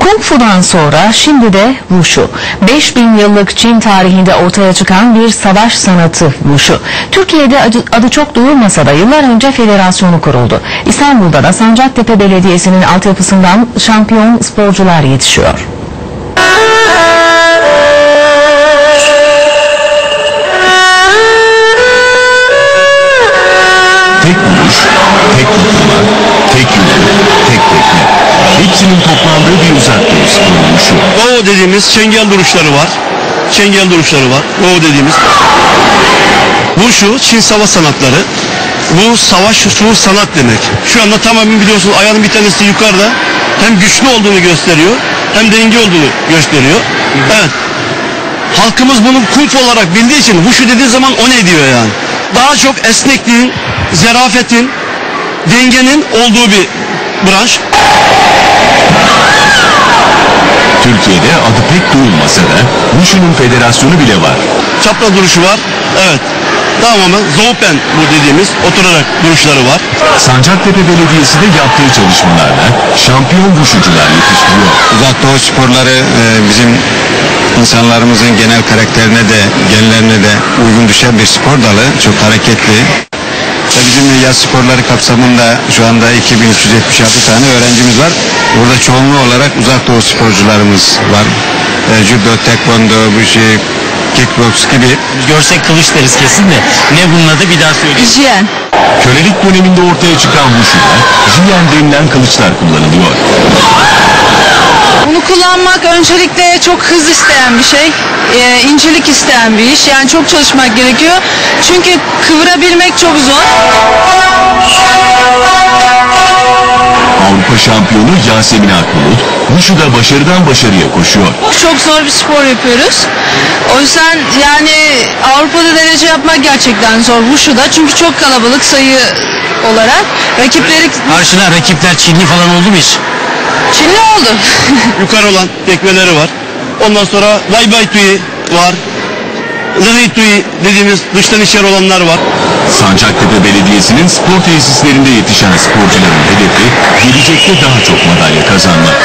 Kung Fu'dan sonra şimdi de Wushu. 5000 yıllık Çin tarihinde ortaya çıkan bir savaş sanatı Wushu. Türkiye'de adı, çok duyulmasa da yıllar önce federasyonu kuruldu. İstanbul'da da Sancaktepe Belediyesi'nin altyapısından şampiyon sporcular yetişiyor. Tek vuruş, tek dokunma, tek yumruk, tek tekme. Hepsinin toplandığı dediğimiz çengel duruşları var. Çengel duruşları var. Doğu dediğimiz. Bu şu Çin savaş sanatları. Bu savaş şu sanat demek. Şu anda tamamen biliyorsunuz ayağının bir tanesi yukarıda. Hem güçlü olduğunu gösteriyor hem denge olduğunu gösteriyor. Evet. Halkımız bunu fu olarak bildiği için Wushu dediği zaman o ne diyor yani. Daha çok esnekliğin, zerafetin, dengenin olduğu bir branş. Türkiye'de adı pek duyulmasa da Wushu'nun federasyonu bile var. çapraz duruşu var. Evet. Tamamen zoupen bu dediğimiz oturarak duruşları var. Sancaktepe Belediyesi de yaptığı çalışmalarla şampiyon Wushu'cular yetiştiriyor. Uzak Doğu sporları e, bizim insanlarımızın genel karakterine de genlerine de uygun düşen bir spor dalı. Çok hareketli. Ve bizim yaz sporları kapsamında şu anda 2376 tane öğrencimiz var. Burada çoğunluğu olarak uzak doğu sporcularımız var. E, judo, taekwondo, bu şey, kickbox gibi. Görsek kılıç deriz kesin de ne bunun adı bir daha söyleyin. Jiyen. Kölelik döneminde ortaya çıkan Wushu'da jiyen denilen kılıçlar kullanılıyor. Bunu kullanmak öncelikle çok hız isteyen bir şey. Ee, incelik isteyen bir iş. Yani çok çalışmak gerekiyor. Çünkü kıvırabilmek çok zor. Avrupa şampiyonu Yasemin Akbulut, Wushu'da başarıdan başarıya koşuyor. Çok zor bir spor yapıyoruz. O yüzden yani Avrupa'da derece yapmak gerçekten zor. Wushu'da çünkü çok kalabalık sayı olarak. Rakipleri Karşına rakipler Çinli falan oldu mu hiç? Çinli oldu. yukarı olan tekmeleri var. Ondan sonra Vay Bay Tui var. Zırhı Tui dediğimiz dıştan içeri olanlar var. Sancaktepe Belediyesi'nin spor tesislerinde yetişen sporcuların hedefi gelecekte daha çok madalya kazanmak.